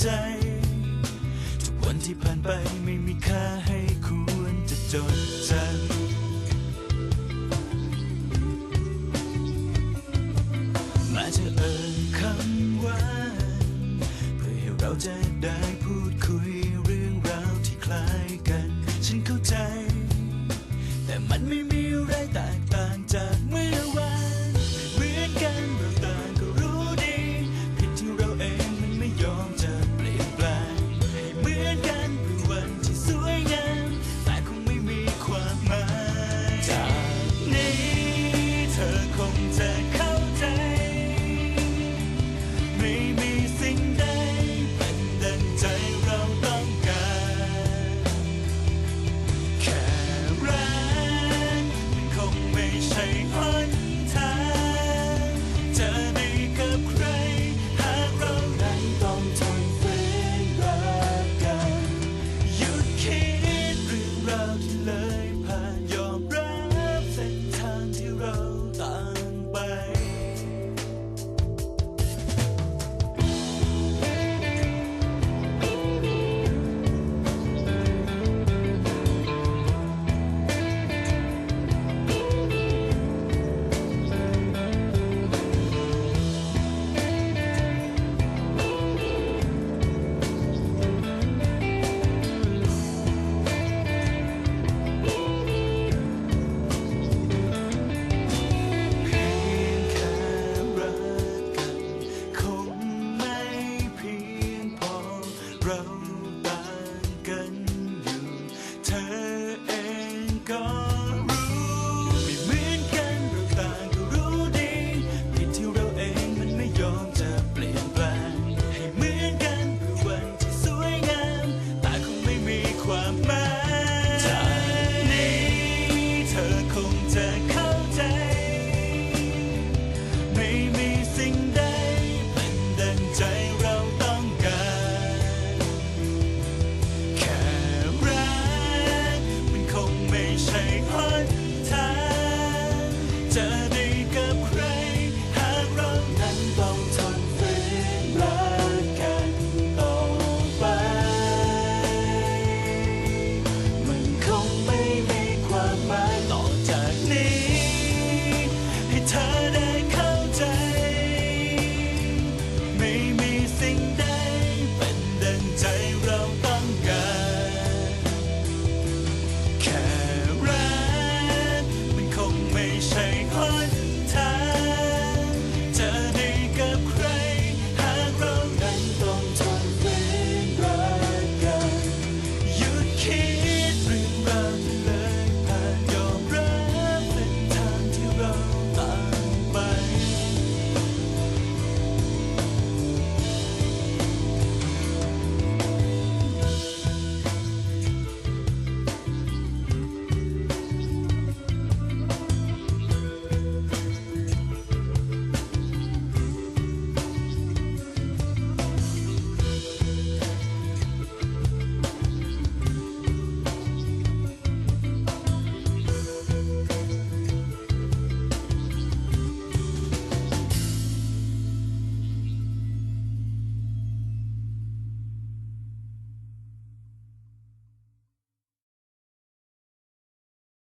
ใจ ทุกวันที่ผ่านไปไม่มีค่าให้ควรจะจดจำแม้จะเอ่ยคำว่า เพื่อให้เราจะได้พูดคุย